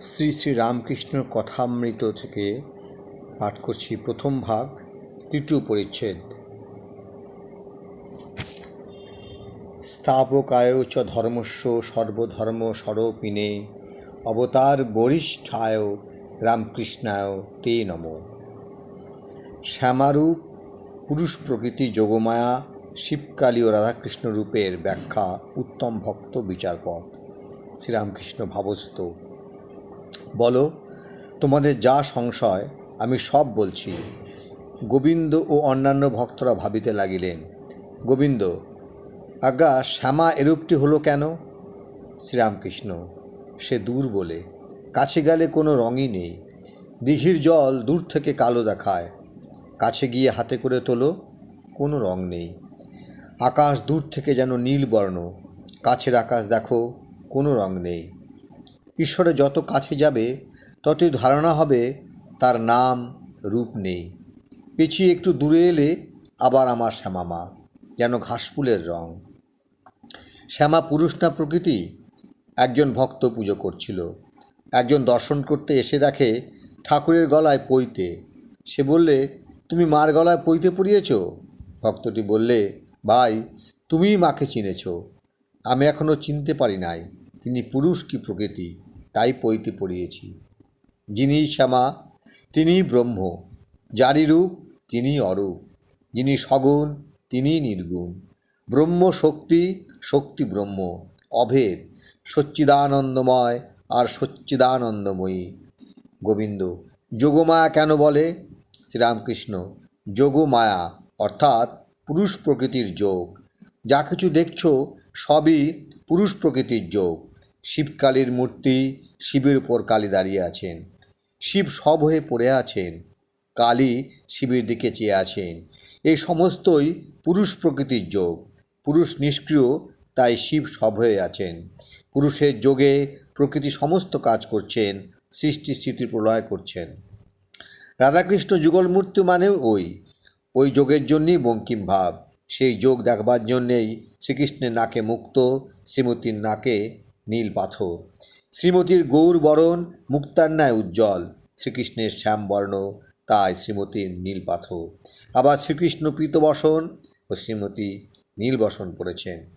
শ্রী শ্রী রামকৃষ্ণ কথামৃত থেকে পাঠ করছি প্রথম ভাগ, তৃতীয় পরিচ্ছেদ। স্থাপকায় চ ধর্মস্য সর্বধর্ম স্বরূপিণে, অবতার বরিষ্ঠায় রামকৃষ্ণায় তে নম। শ্যামারূপ, পুরুষ প্রকৃতি যোগমায়া শিবকালী ও রাধাকৃষ্ণ রূপের ব্যাখ্যা উত্তম ভক্ত বিচারপথ শ্রীরামকৃষ্ণ ভাবস্থ বলো, তোমাদের যা সংশয়, আমি সব বলছি। গোবিন্দ ও অন্যান্য ভক্তরা ভাবিতে লাগিলেন, গোবিন্দ, আজ্ঞা শ্যামা এরূপটি হলো কেন? শ্রীরামকৃষ্ণ, সে দূর বলে, কাছে গেলে কোনো রঙই নেই, দিঘির জল দূর থেকে কালো দেখায়, কাছে গিয়ে হাতে করে তোলো, কোনো রং নেই, আকাশ দূর থেকে যেন নীল বর্ণ, কাছের আকাশ দেখো, কোনো রং নেই। ঈশ্বরে যত কাছে যাবে, ততই ধারণা হবে তার নাম, রূপ নেই। পিছিয়ে একটু দূরে এলে আবার আমার শ্যামামা, যেন ঘাসফুলের রং। শ্যামা পুরুষ না প্রকৃতি, একজন ভক্ত পুজো করছিল। একজন দর্শন করতে এসে দেখে ঠাকুরের গলায় পইতে সে বললে, তুমি মার গলায় পইতে পড়িয়েছ? ভক্তটি বললে, ভাই, তুমিই মাকে চিনেছ। আমি এখনও চিনতে পারি নাই, তিনি পুরুষ কি প্রকৃতি? তাই পইতে পড়িয়েছি। যিনি শ্যামা, তিনিই ব্রহ্ম, যারই রূপ তিনি অরূপ। যিনি সগুণ তিনি নির্গুণ। ব্রহ্ম শক্তি শক্তি ব্রহ্ম। অভেদ, সচ্চিদানন্দময় আর সচ্চিদানন্দময়ী। গোবিন্দ, যোগমায়া কেন বলে? শ্রীরামকৃষ্ণ, যোগমায়া অর্থাৎ পুরুষ প্রকৃতির যোগ। যা কিছু দেখছ সবই পুরুষ প্রকৃতির যোগ। শিবকালীর মূর্তি শিবের উপর কালী দাঁড়িয়ে আছেন। শিব সব হয়ে পড়ে আছেন। কালী শিবের দিকে চেয়ে আছেন। এই সমস্তই পুরুষ প্রকৃতির যোগ। পুরুষ নিষ্ক্রিয়, তাই শিব সব হয়ে আছেন। পুরুষের যোগে প্রকৃতি সমস্ত কাজ করছেন, সৃষ্টি স্থিতি প্রলয় করছেন। রাধাকৃষ্ণ যুগল মূর্তি মানে ওই। ওই যোগের জন্যই বঙ্কিম ভাব। সেই যোগ দেখবার জন্যেই শ্রীকৃষ্ণের নাকে মুক্ত, শ্রীমতীর নাকে নীল পাথর। শ্রীমতীর গৌর বরণ মুক্তার ন্যায় উজ্জ্বল। শ্রীকৃষ্ণের শ্যামবর্ণ তাই শ্রীমতীর নীল পাথর। আবার শ্রীকৃষ্ণ পীতবসন ও শ্রীমতী নীলবসন পড়েছেন।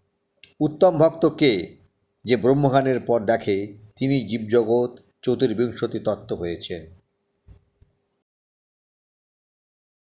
উত্তম ভক্ত কে? যে ব্রহ্মগানের পর দেখে তিনি জীবজগৎ চতুর্বিংশতি তত্ত্ব হয়েছেন।